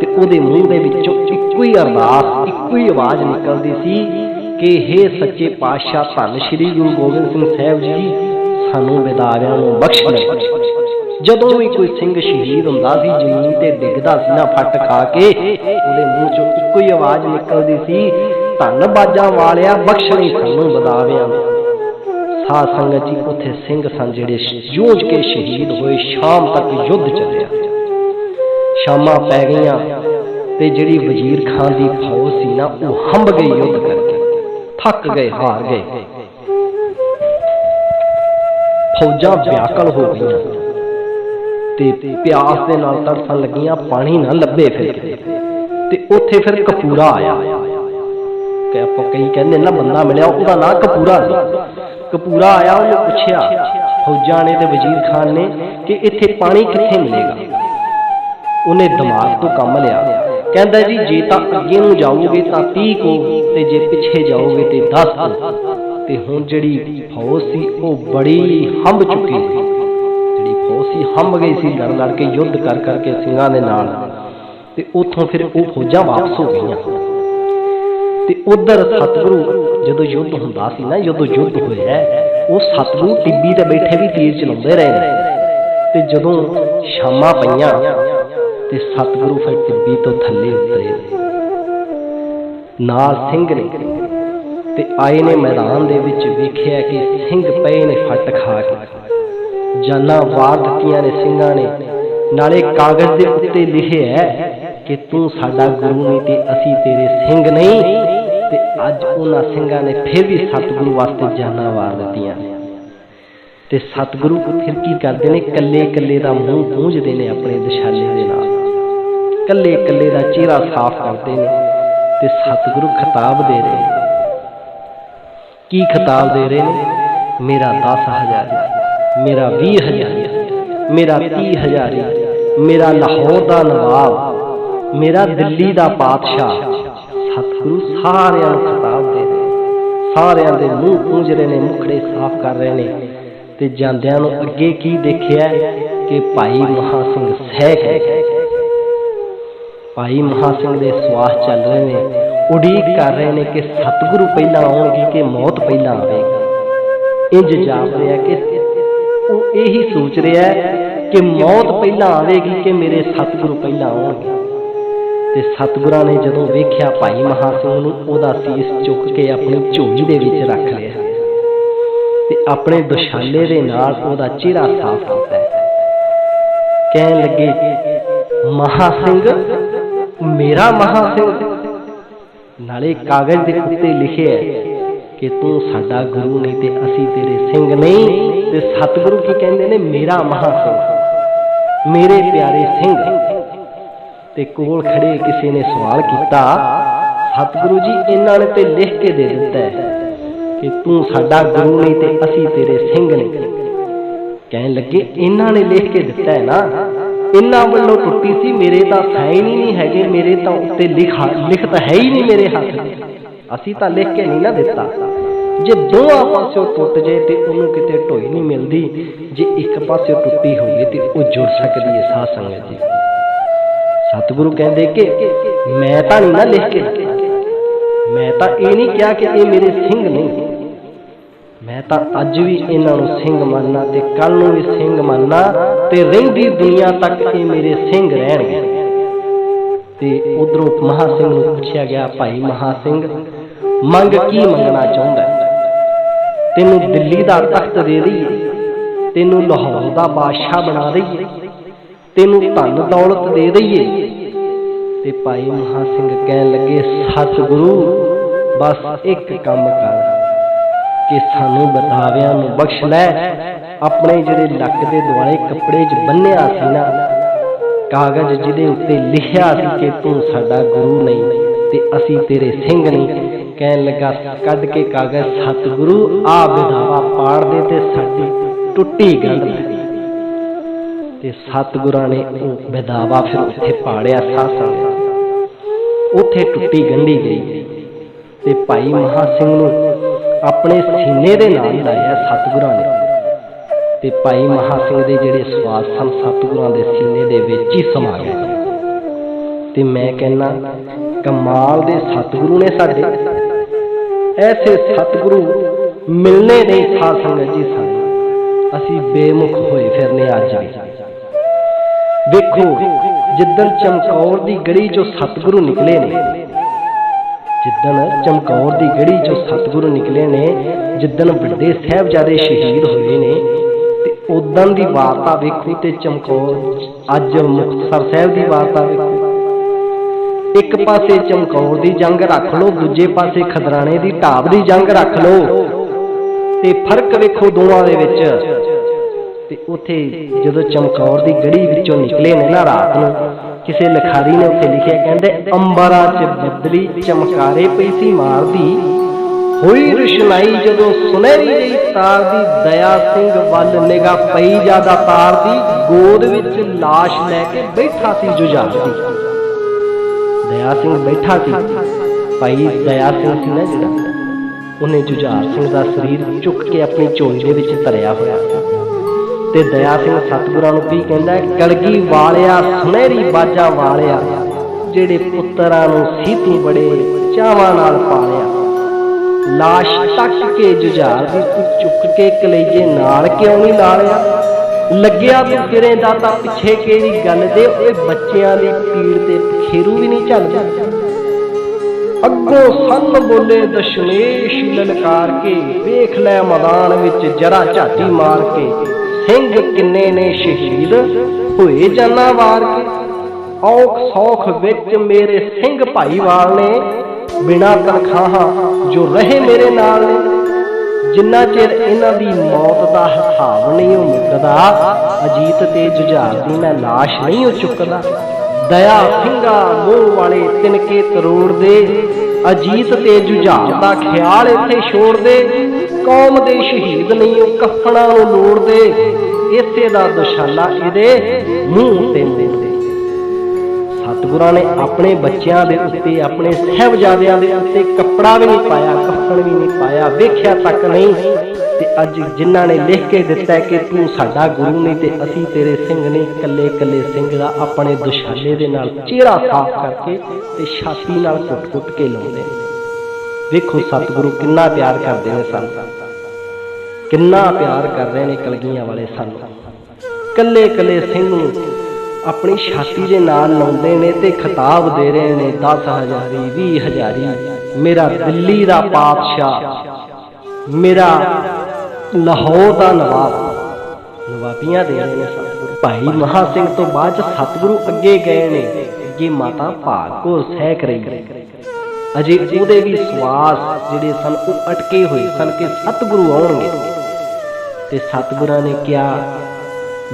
ਤੇ ਉਹਦੇ ਮੂੰਹ ਦੇ ਵਿੱਚੋਂ ਇੱਕੋ ਹੀ ਅਰਦਾਸ, ਇੱਕੋ ਹੀ ਆਵਾਜ਼ ਨਿਕਲਦੀ ਸੀ ਕਿ हे ਸੱਚੇ ਪਾਤਸ਼ਾਹ ਧੰਨ ਸ਼੍ਰੀ ਗੁਰੂ ਗੋਬਿੰਦ ਸਿੰਘ ਸਾਹਿਬ ਜੀ, ਸਾਨੂੰ ਵਿਦਾਰਿਆਂ ਨੂੰ ਬਖਸ਼ ਲੈ ਜਦੋਂ ਵੀ ਕੋਈ ਸਿੰਘ ਸ਼ਹੀਦ ਹੁੰਦਾ ਸੀ, ਜ਼ਮੀਨ ਤੇ ਡਿੱਗਦਾ ਸੀ ਨਾ ਫੱਟ ਖਾ ਕੇ, ਉਹਦੇ ਮੂੰਹ ਚੋਂ ਇੱਕੋ ਹੀ ਆਵਾਜ਼ ਨਿਕਲਦੀ ਸੀ, ਧੰਨ ਬਾਜਾਂ ਵਾਲਿਆ, ਬਖਸ਼ ਲਈ ਸਾਨੂੰ ਬਦਾਵਿਆਂ ਨੂੰ। ਸਾਧ ਸੰਗਤ ਜੀ, ਉੱਥੇ ਸਿੰਘ ਸਨ ਜਿਹੜੇ ਜੂਝ ਕੇ ਸ਼ਹੀਦ ਹੋਏ, ਸ਼ਾਮ ਤੱਕ ਯੁੱਧ ਚੱਲਿਆ। ਸ਼ਾਮਾਂ ਪੈ ਗਈਆਂ ਤੇ ਜਿਹੜੀ ਵਜ਼ੀਰ ਖਾਨ ਦੀ ਫੌਜ ਸੀ ਨਾ, ਉਹ ਹੰਬ ਗਈ ਯੁੱਧ ਕਰ। ਥੱਕ ਗਏ ਹਾਰ ਗਏ। ਫੌਜਾਂ ਵਿਆਕਲ ਹੋ ਗਈਆਂ। ਤੇ ਪਿਆਸ ਦੇ ਨਾਲ ਤੜਫਣ ਲੱਗੀਆਂ ਪਾਣੀ ਨਾ ਲੱਭੇ ਫਿਰ। ਤੇ ਉੱਥੇ ਫਿਰ ਕਪੂਰਾ ਆਇਆ। ਕਿ ਆਪਾਂ ਕਈ ਕਹਿੰਦੇ ਨਾ ਬੰਦਾ ਮਿਲਿਆ ਉਹਦਾ ਨਾਂ ਕਪੂਰਾ ਸੀ। ਕਪੂਰਾ ਆਇਆ ਉਹਨੇ ਪੁੱਛਿਆ ਫੌਜਾਂ ਨੇ ਤੇ ਵਜ਼ੀਰ ਖਾਨ ਨੇ ਕਿ ਇੱਥੇ ਪਾਣੀ ਕਿੱਥੇ ਮਿਲੇਗਾ? ਉਹਨੇ ਦਿਮਾਗ ਤੋਂ ਕੰਮ ਲਿਆ। ਕਹਿੰਦਾ ਜੀ ਜੇ ਤਾਂ ਅੱਗੇ ਨੂੰ ਜਾਓਗੇ ਤਾਂ 30 ਕੋ ਤੇ ਜੇ ਪਿੱਛੇ ਜਾਓਗੇ ਤੇ 10 ਤੇ ਹੁਣ ਜਿਹੜੀ ਫੌਜ ਸੀ, ਉਹ ਬੜੀ ਹੰਬ ਚੁੱਕੀ ਸੀ। ਜਿਹੜੀ ਫੌਜ ਸੀ, ਹੰਬ ਗਈ ਸੀ, ਲੜ ਲੜ ਕੇ ਯੁੱਧ ਕਰ ਕਰਕੇ ਸਿੰਘਾਂ ਦੇ ਨਾਲ। ਤੇ ਉੱਥੋਂ ਫਿਰ ਉਹ ਫੌਜਾਂ ਵਾਪਸ ਹੋ ਗਈਆਂ। ਤੇ ਉਧਰ ਸਤਿਗੁਰੂ ਜਦੋਂ ਯੁੱਧ ਹੁੰਦਾ ਸੀ ਨਾ, ਜਦੋਂ ਯੁੱਧ ਹੋਇਆ, ਉਹ ਸਤਿਗੁਰੂ ਟਿੱਬੀ ਤੇ ਬੈਠੇ ਵੀ ਤੀਰ ਚਲਾਉਂਦੇ ਰਹੇ ਨੇ। ਤੇ ਜਦੋਂ ਸ਼ਾਮਾਂ ਪਈਆਂ ਤੇ ਸਤਿਗੁਰੂ ਫਿਰ ਟਿੱਬੀ ਤੋਂ ਥੱਲੇ ਉਤਰੇ। ਨਾਲ ਸਿੰਘ ਨੇ। ਤੇ ਆਏ ਨੇ ਮੈਦਾਨ ਦੇ ਵਿੱਚ ਵੇਖਿਆ ਕਿ ਸਿੰਘ ਪਏ ਨੇ ਫੱਟ ਖਾ ਕੇ। ਜਾਨਾਂ ਵਾਰ ਦਿੱਤੀਆਂ ਨੇ ਸਿੰਘਾਂ ਨੇ। ਨਾਲੇ ਕਾਗਜ਼ ਦੇ ਉੱਤੇ ਲਿਖਿਆ ਹੈ ਕਿ ਤੂੰ ਸਾਡਾ ਗੁਰੂ ਨਹੀਂ ਤੇ ਅਸੀਂ ਤੇਰੇ ਸਿੰਘ ਨਹੀਂ। ਤੇ ਅੱਜ ਉਹਨਾਂ ਸਿੰਘਾਂ ਨੇ ਫਿਰ ਵੀ ਸਤਿਗੁਰੂ ਵਾਸਤੇ ਜਾਨਾਂ ਵਾਰ ਦਿੱਤੀਆਂ। ਤੇ ਸਤਿਗੁਰੂ ਫਿਰ ਕੀ ਕਰਦੇ ਨੇ? ਕੱਲੇ ਕੱਲੇ ਦਾ ਮੂੰਹ ਪੂੰਝਦੇ ਨੇ ਆਪਣੇ ਦਿਸ਼ਾਲੇ ਦੇ ਨਾਲ। ਕੱਲੇ ਕੱਲੇ ਦਾ ਚਿਹਰਾ ਸਾਫ਼ ਕਰਦੇ ਨੇ। ਤੇ ਸਤਿਗੁਰੂ ਖਿਤਾਬ ਦੇ ਰਹੇ ਨੇ। ਕੀ ਖਿਤਾਬ ਦੇ ਰਹੇ ਨੇ? ਮੇਰਾ 10000 ਮੇਰਾ 20000 ਮੇਰਾ 30000 ਮੇਰਾ ਲਾਹੌਰ ਦਾ ਨਵਾਬ, ਮੇਰਾ ਦਿੱਲੀ ਦਾ ਪਾਤਸ਼ਾਹ। ਸਤਿਗੁਰੂ ਸਾਰਿਆਂ ਨੂੰ ਖਿਤਾਬ ਦੇ ਰਹੇ ਸਾਰਿਆਂ ਦੇ ਮੂੰਹ ਪੂੰਝ ਰਹੇ ਨੇ, ਮੁਖੜੇ ਸਾਫ਼ ਕਰ ਰਹੇ ਨੇ। ਤੇ ਜਾਂਦਿਆਂ ਨੂੰ ਅੱਗੇ ਕੀ ਦੇਖਿਆ? ਕਿ ਭਾਈ ਮਹਾ ਸਿੰਘ ਸਹਿਕ ਭਾਈ ਮਹਾ ਸਿੰਘ ਦੇ ਸਵਾਸ ਚੱਲ ਰਹੇ ਨੇ। ਉਡੀਕ ਕਰ ਰਹੇ ਨੇ ਕਿ ਸਤਿਗੁਰੂ ਪਹਿਲਾਂ ਆਉਣਗੇ ਕਿ ਮੌਤ ਪਹਿਲਾਂ ਆਵੇਗੀ। ਇੰਜ ਜਾਪ ਰਿਹਾ ਕਿ ਉਹ ਇਹੀ ਸੋਚ ਰਿਹਾ ਕਿ ਮੌਤ ਪਹਿਲਾਂ ਆਵੇਗੀ ਕਿ ਮੇਰੇ ਸਤਿਗੁਰੂ ਪਹਿਲਾਂ ਆਉਣਗੇ। ਤੇ ਸਤਿਗੁਰਾਂ ਨੇ ਜਦੋਂ ਵੇਖਿਆ ਭਾਈ ਮਹਾ ਸਿੰਘ ਨੂੰ, ਉਹਦਾ ਸੀਸ ਚੁੱਕ ਕੇ ਆਪਣੀ ਝੋਲੀ ਦੇ ਵਿੱਚ ਰੱਖ ਲਿਆ। ਤੇ ਆਪਣੇ ਦੁਸ਼ਾਲੇ ਦੇ ਨਾਲ ਉਹਦਾ ਚਿਹਰਾ ਸਾਫ਼ ਕੀਤਾ। ਕਹਿਣ ਲੱਗੇ ਮਹਾ ਸਿੰਘ ਮੇਰਾ ਮਹਾ ਸਿੰਘ ਨਾਲੇ ਕਾਗਜ਼ ਦੇ ਉੱਤੇ ਲਿਖਿਆ ਹੈ ਕਿ ਤੂੰ ਸਾਡਾ ਗੁਰੂ ਨਹੀਂ ਤੇ ਅਸੀਂ ਤੇਰੇ ਸਿੰਘ ਨਹੀਂ। ਤੇ ਸਤਿਗੁਰੂ ਕੀ ਕਹਿੰਦੇ ਨੇ? ਮੇਰਾ ਮਹਾ ਸਿੰਘ ਮੇਰੇ ਪਿਆਰੇ ਸਿੰਘ। ਤੇ ਕੋਲ ਖੜੇ ਕਿਸੇ ਨੇ ਸਵਾਲ ਕੀਤਾ, ਸਤਿਗੁਰੂ ਜੀ, ਇਹਨਾਂ ਨੇ ਤੇ ਲਿਖ ਕੇ ਦੇ ਦਿੱਤਾ ਹੈ ਕਿ ਤੂੰ ਸਾਡਾ ਗੁਰੂ ਨਹੀਂ ਤੇ ਅਸੀਂ ਤੇਰੇ ਸਿੰਘ ਨੇ ਕਹਿਣ ਲੱਗੇ, ਇਹਨਾਂ ਨੇ ਲਿਖ ਕੇ ਦਿੱਤਾ ਹੈ ਨਾ। ਇਹਨਾਂ ਵੱਲੋਂ ਟੁੱਟੀ ਸੀ, ਮੇਰੇ ਤਾਂ ਸਾਈਨ ਹੀ ਨਹੀਂ ਹੈਗੇ, ਮੇਰੇ ਤਾਂ ਉੱਤੇ ਲਿਖਾ ਲਿਖਤ ਹੈ ਹੀ ਨਹੀਂ ਮੇਰੇ ਹੱਥ ਅਸੀਂ ਤਾਂ ਲਿਖ ਕੇ ਨਹੀਂ ਨਾ ਦਿੱਤਾ। ਜੇ ਦੋਹਾਂ ਪਾਸਿਓਂ ਟੁੱਟ ਜੇ ਤੇ ਉਹਨੂੰ ਕਿਤੇ ਢੋਈ ਨਹੀਂ ਮਿਲਦੀ, ਜੇ ਇੱਕ ਪਾਸਿਓਂ ਟੁੱਟੀ ਹੋਵੇ ਤੇ ਉਹ ਜੁੜ ਸਕਦੀ ਹੈ, ਸਾਧ ਸੰਗਤ ਜੀ। ਸਤਿਗੁਰੂ ਕਹਿੰਦੇ ਕਿ ਮੈਂ ਤਾਂ ਨਹੀਂ ਨਾ ਲਿਖ ਕੇ ਮੈਂ ਤਾਂ ਇਹ ਨਹੀਂ ਕਿਹਾ ਕਿ ਇਹ ਮੇਰੇ ਸਿੰਘ ਨਹੀਂ। ਮੈਂ ਤਾਂ ਅੱਜ ਵੀ ਇਹਨਾਂ ਨੂੰ ਸਿੰਘ ਮੰਨਣਾ ਤੇ ਕੱਲ ਨੂੰ ਵੀ ਸਿੰਘ ਮੰਨਣਾ ਤੇ ਰਹਿੰਦੀ ਦੁਨੀਆ ਤੱਕ ਇਹ ਮੇਰੇ ਸਿੰਘ ਰਹਿਣਗੇ। ਤੇ ਉਧਰੋਂ ਮਹਾ ਸਿੰਘ ਨੂੰ ਪੁੱਛਿਆ ਗਿਆ, ਭਾਈ ਮਹਾ ਸਿੰਘ, ਮੰਗ ਕੀ ਮੰਗਣਾ ਚਾਹੁੰਦਾ ਤੈਨੂੰ ਦਿੱਲੀ ਦਾ ਤਖਤ ਦੇ ਦਈਏ, ਤੈਨੂੰ ਲਾਹੌਰ ਦਾ ਬਾਦਸ਼ਾਹ ਬਣਾ ਦਈਏ, ਤੈਨੂੰ ਧਨ ਦੌਲਤ ਦੇ ਦਈਏ? ਤੇ ਭਾਈ ਮਹਾ ਸਿੰਘ ਕਹਿਣ ਲੱਗੇ, ਸਤਿਗੁਰੂ, ਬਸ ਇੱਕ ਕੰਮ ਕਰ। ਕਿ ਸਾਨੂੰ ਬਤਾਵਿਆਂ ਨੂੰ ਬਖਸ਼ ਲੈ ਆਪਣੇ ਜਿਹੜੇ ਲੱਕ ਦੇ ਦੁਆਲੇ ਕੱਪੜੇ 'ਚ ਬੰਨਿਆ ਸੀ ਨਾ, ਕਾਗਜ਼ ਜਿਹਦੇ ਉੱਤੇ ਲਿਖਿਆ ਸੀ ਕਿ ਤੂੰ ਸਾਡਾ ਗੁਰੂ ਨਹੀਂ ਤੇ ਅਸੀਂ ਤੇਰੇ ਸਿੰਘ ਨਹੀਂ, ਕਹਿਣ ਲੱਗਾ, ਕੱਢ ਕੇ ਕਾਗਜ਼ ਸਤਿਗੁਰੂ ਆ ਵਿਧਾਵਾ ਪਾੜ ਦੇ ਤੇ ਸਾਡੀ ਟੁੱਟੀ ਗੰਢ ਲੈ ਤੇ ਸਤਿਗੁਰਾਂ ਨੇ ਉਹ ਵਿਧਾਵਾ ਫਿਰ ਉੱਥੇ ਪਾੜਿਆ ਸਾਧ ਉੱਥੇ ਟੁੱਟੀ ਗੰਢੀ ਗਈ ਤੇ ਭਾਈ ਮਹਾ ਸਿੰਘ ਨੂੰ ਆਪਣੇ ਸੀਨੇ ਦੇ ਨਾਲ ਲਾਇਆ ਸਤਿਗੁਰਾਂ ਨੇ। ਤੇ ਭਾਈ ਮਹਾ ਸਿੰਘ ਦੇ ਜਿਹੜੇ ਸਵਾਸ ਸਨ, ਸਤਿਗੁਰਾਂ ਦੇ ਸੀਨੇ ਦੇ ਵਿੱਚ ਹੀ ਸਮਾ ਗਏ। ਤੇ ਮੈਂ ਕਹਿੰਨਾ ਕਮਾਲ ਦੇ ਸਤਿਗੁਰੂ ਨੇ ਸਾਡੇ। ਐਸੇ ਸਤਿਗੁਰੂ ਮਿਲਨੇ ਨਹੀਂ ਸਾਧ ਸੰਗਤ ਜੀ ਸਾਨੂੰ। ਅਸੀਂ ਬੇਮੁਖ ਹੋਏ ਫਿਰਨੇ ਅੱਜ ਵੀ। ਵੇਖੋ, ਜਿੱਦਣ ਚਮਕੌਰ ਦੀ ਗੜੀ ਚੋਂ ਸਤਿਗੁਰੂ ਨਿਕਲੇ ਨੇ ਜਿੱਦਣ ਚਮਕੌਰ ਦੀ ਗੜੀ ਚੋਂ ਸਤਿਗੁਰੂ ਨਿਕਲੇ ਨੇ, ਜਿੱਦਣ ਵੱਡੇ ਸਾਹਿਬਜ਼ਾਦੇ ਸ਼ਹੀਦ ਹੋਏ ਨੇ, ਤੇ ਉਦੋਂ ਦੀ ਵਾਰਤਾ ਵੇਖੋ ਤੇ ਚਮਕੌਰ ਅੱਜ ਮੁਕਤਸਰ ਸਾਹਿਬ ਦੀ ਵਾਰਤਾ ਵੇਖੋ। ਇੱਕ ਪਾਸੇ ਚਮਕੌਰ ਦੀ ਜੰਗ ਰੱਖ ਲਓ, ਦੂਜੇ ਪਾਸੇ ਖਦਰਾਣੇ ਦੀ ਢਾਬ ਦੀ ਜੰਗ ਰੱਖ ਲਓ। ਤੇ ਫ਼ਰਕ ਵੇਖੋ ਦੋਵਾਂ ਦੇ ਵਿੱਚ। ਤੇ ਉੱਥੇ ਜਦੋਂ ਚਮਕੌਰ ਦੀ ਗੜੀ ਵਿੱਚੋਂ ਨਿਕਲੇ ਨੇ ਨਾ ਰਾਤ ਨੂੰ ਕਿਸੇ ਲਿਖਾਰੀ ਨੇ ਉੱਥੇ ਲਿਖਿਆ, ਕਹਿੰਦੇ ਅੰਬਰਾਂ 'ਚ ਬੱਦਲੀ ਚਮਕਾਰੇ ਪਈ ਸੀ ਮਾਰਦੀ ਹੋਈ ਰੁਸ਼ਨਾਈ ਜਦੋਂ ਸੁਨਹਿਰੀ ਜਿਹੀ ਤਾਰ ਦੀ ਦਇਆ ਸਿੰਘ ਵੱਲ ਨਿਗਾ ਪਈ, ਜ਼ਿਆਦਾ ਤਾਰ ਦੀ ਗੋਦ ਵਿੱਚ ਲਾਸ਼ ਲੈ ਕੇ ਬੈਠਾ ਸੀ ਜੁਝਾਰ ਦੀ। ਦਇਆ ਸਿੰਘ ਬੈਠਾ ਸੀ। ਭਾਈ ਦਇਆ ਸਿੰਘ ਸੀ ਨਾ ਜਿਹੜਾ। ਉਹਨੇ ਜੁਝਾਰ ਸਿੰਘ ਦਾ ਸਰੀਰ ਚੁੱਕ ਕੇ ਆਪਣੀ ਝੋਲੀ ਦੇ ਵਿੱਚ ਧਰਿਆ ਹੋਇਆ। ਸੀ ਤੇ ਦਇਆ ਸਿੰਘ ਸਤਿਗੁਰਾਂ ਨੂੰ ਕੀ ਕਹਿੰਦਾ ਹੈ? ਕਲਗੀ ਵਾਲਿਆ, ਸੁਨਹਿਰੀ ਬਾਜਾ ਵਾਲਿਆ, ਜਿਹੜੇ ਪੁੱਤਰਾਂ ਨੂੰ ਸੀ ਤੂੰ ਬੜੇ ਚਾਵਾਂ ਨਾਲ ਪਾਲਿਆ। ਲਾਸ਼ ਟੱਕ ਕੇ ਜੁਝਾਰ ਦੀ ਤੂੰ ਚੁੱਕ ਕੇ ਕਲੇਜੇ ਨਾਲ ਕਿਉਂ ਨਹੀਂ ਲਾ ਲਿਆ ਲੱਗਿਆ ਤੂੰ ਕਿਰੇ ਦਾ ਤਾਂ ਪਿੱਛੇ ਕਿਹੜੀ ਗੱਲ ਦੇ? ਇਹ ਬੱਚਿਆਂ ਦੀ ਪੀੜ ਤੇ ਖੇਰੂ ਵੀ ਨਹੀਂ ਝੱਲਦਾ। ਅੱਗੋਂ ਸੰਨ ਬੋਲੇ ਦਸ਼ਮੇਸ਼ ਲਲਕਾਰ ਕੇ, ਵੇਖ ਲੈ ਮੈਦਾਨ ਵਿੱਚ ਜਰਾ ਝਾਤੀ ਮਾਰ ਕੇ। ਸਿੰਘ ਕਿੰਨੇ ਨੇ ਸ਼ਹੀਦ? ਹੋਏ ਜਾਨਾ ਵਾਰ ਕੇ। ਔਖ ਸੌਖ ਵਿੱਚ ਮੇਰੇ ਸਿੰਘ ਭਾਈਵਾਲ ਨੇ ਬਿਨਾ ਤਨਖਾਹਾਂ ਜੋ ਰਹੇ ਮੇਰੇ ਨਾਲ ਨੇ। ਜਿੰਨਾ ਚਿਰ ਇਹਨਾਂ ਦੀ ਮੌਤ ਦਾ ਹਿਸਾਬ ਨਹੀਂ ਉਹ ਮੁੱਕਦਾ, ਅਜੀਤ ਤੇ ਜੁਝਾਰ ਦੀ ਮੈਂ ਲਾਸ਼ ਨਹੀਂ ਉਹ ਚੁੱਕਦਾ। ਦਇਆ ਸਿੰਘਾ ਮੋਹ ਵਾਲੇ ਤਿਨਕੇ ਤਰੋੜ ਦੇ। ਅਜੀਤ ਤੇ ਜੁਝਾਰ ਦਾ ਖਿਆਲ ਇੱਥੇ ਛੋੜ ਦੇ। ਕੌਮ ਦੇ ਸ਼ਹੀਦ ਨਹੀਂ ਉਹ ਕਫਣਾ ਨੂੰ ਲੋੜਦੇ ਇਸੇ ਦਾ ਦੁਸ਼ਾਲਾ ਇਹਦੇ ਮੂੰਹ ਤੇ ਮੋੜਦੇ ਸਤਿਗੁਰਾਂ ਨੇ ਆਪਣੇ ਬੱਚਿਆਂ ਦੇ ਉੱਤੇ, ਆਪਣੇ ਸਹਿਬਜ਼ਾਦਿਆਂ ਦੇ ਉੱਤੇ ਕੱਪੜਾ ਵੀ ਨਹੀਂ ਪਾਇਆ ਕੱਫਣ ਵੀ ਨਹੀਂ ਪਾਇਆ, ਵੇਖਿਆ ਤੱਕ ਨਹੀਂ। ਤੇ ਅੱਜ ਜਿਨ੍ਹਾਂ ਨੇ ਲਿਖ ਕੇ ਦਿੱਤਾ ਕਿ ਤੂੰ ਸਾਡਾ ਗੁਰੂ ਨਹੀਂ ਤੇ ਅਸੀਂ ਤੇਰੇ ਸਿੰਘ ਨਹੀਂ ਕੱਲੇ ਕੱਲੇ ਸਿੰਘ ਦਾ ਆਪਣੇ ਦੁਸ਼ਾਲੇ ਦੇ ਨਾਲ ਚਿਹਰਾ ਸਾਫ਼ ਕਰਕੇ ਤੇ ਛਾਤੀ ਨਾਲ ਕੁੱਟ-ਕੁੱਟ ਕੇ ਲਾਉਂਦੇ ਵੇਖੋ ਸਤਿਗੁਰੂ ਕਿੰਨਾ ਪਿਆਰ ਕਰਦੇ ਨੇ ਸਾਨੂੰ। ਕਿੰਨਾ ਪਿਆਰ ਕਰ ਰਹੇ ਨੇ ਕਲਗੀਆਂ ਵਾਲੇ ਸਾਨੂੰ। ਕੱਲੇ ਕੱਲੇ ਸਿੰਘ ਨੂੰ ਆਪਣੀ ਛਾਤੀ ਦੇ ਨਾਲ ਲਾਉਂਦੇ ਨੇ ਤੇ ਖਿਤਾਬ ਦੇ ਰਹੇ ਨੇ 10000 20000 ਮੇਰਾ ਦਿੱਲੀ ਦਾ ਪਾਤਸ਼ਾਹ, ਮੇਰਾ ਲਾਹੌਰ ਦਾ ਨਵਾਬ। ਨਵਾਬੀਆਂ ਦੇ ਰਹੇ ਨੇ ਸਤਿਗੁਰੂ। ਭਾਈ ਮਹਾ ਸਿੰਘ ਤੋਂ ਬਾਅਦ ਸਤਿਗੁਰੂ ਅੱਗੇ ਗਏ ਨੇ, ਅੱਗੇ ਮਾਤਾ ਭਾਗ ਕੋ ਸਹਿਕ ਰਹੀ ਅਜੇ ਉਹਦੇ ਵੀ ਸਵਾਸ ਜਿਹੜੇ ਸਨ, ਉਹ ਅਟਕੇ ਹੋਏ ਸਨ ਕਿ ਸਤਿਗੁਰੂ ਆਉਣਗੇ। ਤੇ ਸਤਿਗੁਰਾਂ ਨੇ ਕਿਹਾ,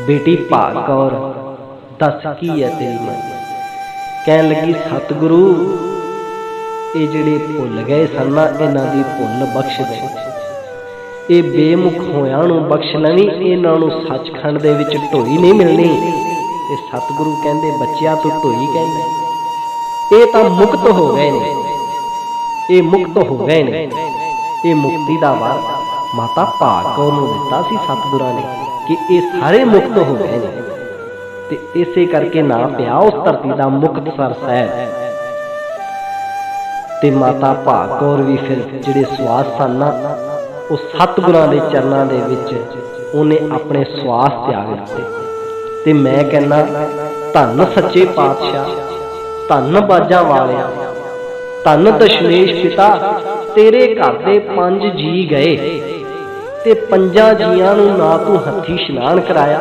ਬੇਟੀ ਭਾਗ ਕੌਰ ਦੱਸ ਕੀ ਹੈ ਤੇਰੀ ਮਨ ਕਹਿਣ ਲੱਗੀ, ਸਤਿਗੁਰੂ, ਇਹ ਜਿਹੜੇ ਭੁੱਲ ਗਏ ਸਨ ਇਹਨਾਂ ਦੀ ਭੁੱਲ ਬਖਸ਼ ਦੇ। ਇਹ ਬੇਮੁਖ ਹੋਇਆਂ ਨੂੰ ਬਖਸ਼ ਲਵੀਂ ਇਹਨਾਂ ਨੂੰ ਸੱਚਖੰਡ ਦੇ ਵਿੱਚ ਢੋਈ ਨਹੀਂ ਮਿਲਣੀ। ਤੇ ਸਤਿਗੁਰੂ ਕਹਿੰਦੇ, ਬੱਚਿਆਂ, ਤੋਂ ਢੋਈ ਕਹਿੰਦੇ ਇਹ ਤਾਂ ਮੁਕਤ ਹੋ ਗਏ ਨੇ। ਇਹ ਮੁਕਤ ਹੋ ਗਏ ਨੇ। ਇਹ ਮੁਕਤੀ ਦਾ ਵਰ ਮਾਤਾ ਭਾਗ ਕੌਰ ਨੂੰ ਦਿੱਤਾ ਸੀ ਸਤਿਗੁਰਾਂ ਨੇ ਕਿ ਇਹ ਸਾਰੇ ਮੁਕਤ ਹੋ ਗਏ ਨੇ। ਤੇ ਇਸੇ ਕਰਕੇ ਨਾਂ ਪਿਆ ਉਸ ਧਰਤੀ ਦਾ ਮੁਕਤਸਰ ਸਾਹਿਬ। ਤੇ ਮਾਤਾ ਭਾਗ ਕੌਰ ਵੀ ਫਿਰ ਜਿਹੜੇ ਸਵਾਸ ਸਨ ਨਾ, ਉਹ ਸਤਿਗੁਰਾਂ ਦੇ ਚਰਨਾਂ ਦੇ ਵਿੱਚ ਉਹਨੇ ਆਪਣੇ ਸਵਾਸ ਤਿਆਗ ਦਿੱਤੇ। ਤੇ ਮੈਂ ਕਹਿੰਨਾ ਧੰਨ ਸੱਚੇ ਪਾਤਸ਼ਾਹ, ਧੰਨ ਬਾਜਾਂ ਵਾਲਿਆ, ਧੰਨ ਦਸ਼ਮੇਸ਼ ਪਿਤਾ, ਤੇਰੇ ਘਰ ਦੇ ਪੰਜ ਜੀ ਗਏ। ਤੇ ਪੰਜਾਂ ਜੀਆਂ ਨੂੰ ਨਾ ਤੂੰ ਹੱਥੀ ਇਸ਼ਨਾਨ ਕਰਾਇਆ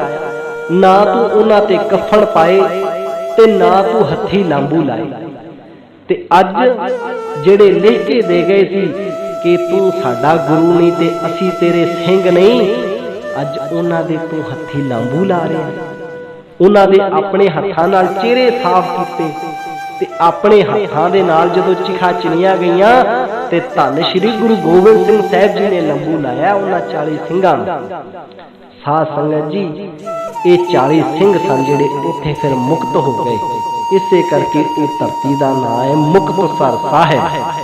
ਨਾ ਤੂੰ ਉਹਨਾਂ ਤੇ ਕਫਨ ਪਾਏ ਤੇ ਨਾ ਤੂੰ ਹੱਥੀ ਲਾਂਬੂ ਲਾਏ। ਤੇ ਅੱਜ ਜਿਹੜੇ ਲਿਖ ਕੇ ਦੇ ਗਏ ਸੀ ਕਿ ਤੂੰ ਸਾਡਾ ਗੁਰੂ ਨਹੀਂ ਤੇ ਅਸੀਂ ਤੇਰੇ ਸਿੰਘ ਨਹੀਂ, ਅੱਜ ਉਹਨਾਂ ਦੇ ਤੂੰ ਹੱਥੀ ਲਾਂਬੂ ਲਾ ਰਿਹਾ ਉਹਨਾਂ ਦੇ ਆਪਣੇ ਹੱਥਾਂ ਨਾਲ ਚਿਹਰੇ ਸਾਫ਼ ਕੀਤੇ ਤੇ ਆਪਣੇ ਹੱਥਾਂ ਦੇ ਨਾਲ ਜਦੋਂ ਚਿਖਾ ਚਿਣੀਆਂ ਗਈਆਂ ਤੇ ਧੰਨ ਸ਼੍ਰੀ ਗੁਰੂ ਗੋਬਿੰਦ ਸਿੰਘ ਸਾਹਿਬ ਜੀ ਨੇ ਲੰਬੂ ਲਾਇਆ ਉਹਨਾਂ 40 ਸਿੰਘਾਂ ਨੂੰ। ਸਾਧ ਸੰਗਤ ਜੀ, ਇਹ 40 ਸਿੰਘ ਸਨ ਜਿਹੜੇ ਉੱਥੇ ਫਿਰ ਮੁਕਤ ਹੋ ਗਏ। ਇਸੇ ਕਰਕੇ ਇਹ ਧਰਤੀ ਦਾ ਨਾਮ ਹੈ ਮੁਕਤਸਰ ਸਾਹਿਬ।